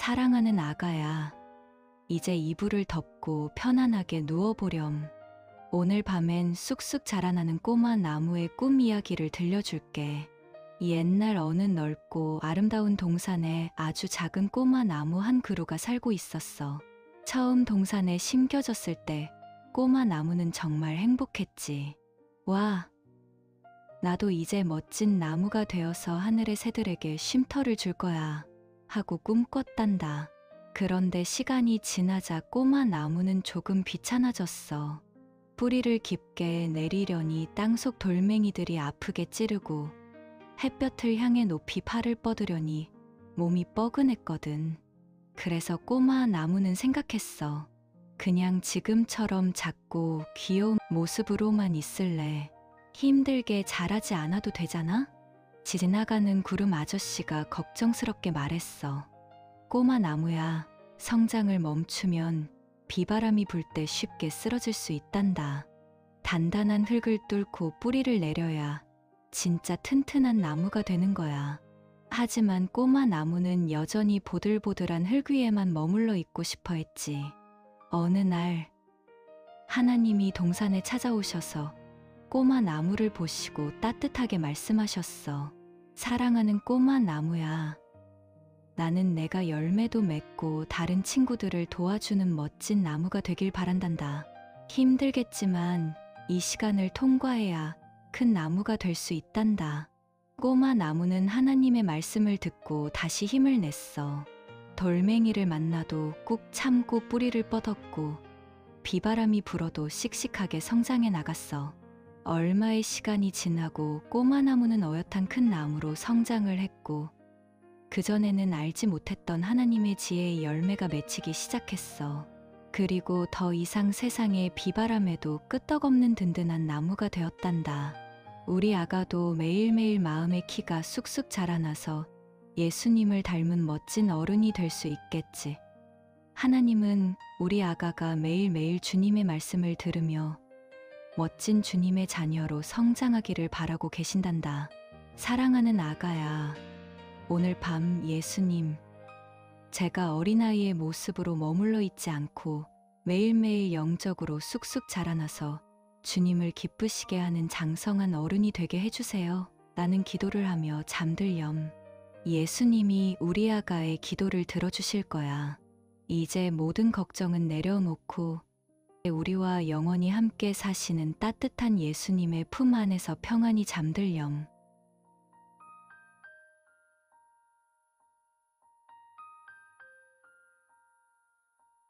사랑하는 아가야. 이제 이불을 덮고 편안하게 누워보렴. 오늘 밤엔 쑥쑥 자라나는 꼬마 나무의 꿈 이야기를 들려줄게. 옛날 어느 넓고 아름다운 동산에 아주 작은 꼬마 나무 한 그루가 살고 있었어. 처음 동산에 심겨졌을 때 꼬마 나무는 정말 행복했지. 와, 나도 이제 멋진 나무가 되어서 하늘의 새들에게 쉼터를 줄 거야. 하고 꿈꿨단다. 그런데 시간이 지나자 꼬마 나무는 조금 비찮아졌어. 뿌리를 깊게 내리려니 땅속 돌멩이들이 아프게 찌르고 햇볕을 향해 높이 팔을 뻗으려니 몸이 뻐근했거든. 그래서 꼬마 나무는 생각했어. 그냥 지금처럼 작고 귀여운 모습으로만 있을래. 힘들게 자라지 않아도 되잖아? 지나가는 구름 아저씨가 걱정스럽게 말했어. 꼬마 나무야, 성장을 멈추면 비바람이 불 때 쉽게 쓰러질 수 있단다. 단단한 흙을 뚫고 뿌리를 내려야 진짜 튼튼한 나무가 되는 거야. 하지만 꼬마 나무는 여전히 보들보들한 흙 위에만 머물러 있고 싶어 했지. 어느 날, 하나님이 동산에 찾아오셔서 꼬마 나무를 보시고 따뜻하게 말씀하셨어. 사랑하는 꼬마 나무야. 나는 내가 열매도 맺고 다른 친구들을 도와주는 멋진 나무가 되길 바란단다. 힘들겠지만 이 시간을 통과해야 큰 나무가 될 수 있단다. 꼬마 나무는 하나님의 말씀을 듣고 다시 힘을 냈어. 돌멩이를 만나도 꾹 참고 뿌리를 뻗었고 비바람이 불어도 씩씩하게 성장해 나갔어. 얼마의 시간이 지나고 꼬마 나무는 어엿한 큰 나무로 성장을 했고 그전에는 알지 못했던 하나님의 지혜의 열매가 맺히기 시작했어. 그리고 더 이상 세상의 비바람에도 끄떡없는 든든한 나무가 되었단다. 우리 아가도 매일매일 마음의 키가 쑥쑥 자라나서 예수님을 닮은 멋진 어른이 될 수 있겠지. 하나님은 우리 아가가 매일매일 주님의 말씀을 들으며 멋진 주님의 자녀로 성장하기를 바라고 계신단다. 사랑하는 아가야, 오늘 밤 예수님, 제가 어린아이의 모습으로 머물러 있지 않고 매일매일 영적으로 쑥쑥 자라나서 주님을 기쁘시게 하는 장성한 어른이 되게 해주세요. 나는 기도를 하며 잠들렴. 예수님이 우리 아가의 기도를 들어주실 거야. 이제 모든 걱정은 내려놓고 우리와 영원히 함께 사시는 따뜻한 예수님의 품 안에서 평안히 잠들렴.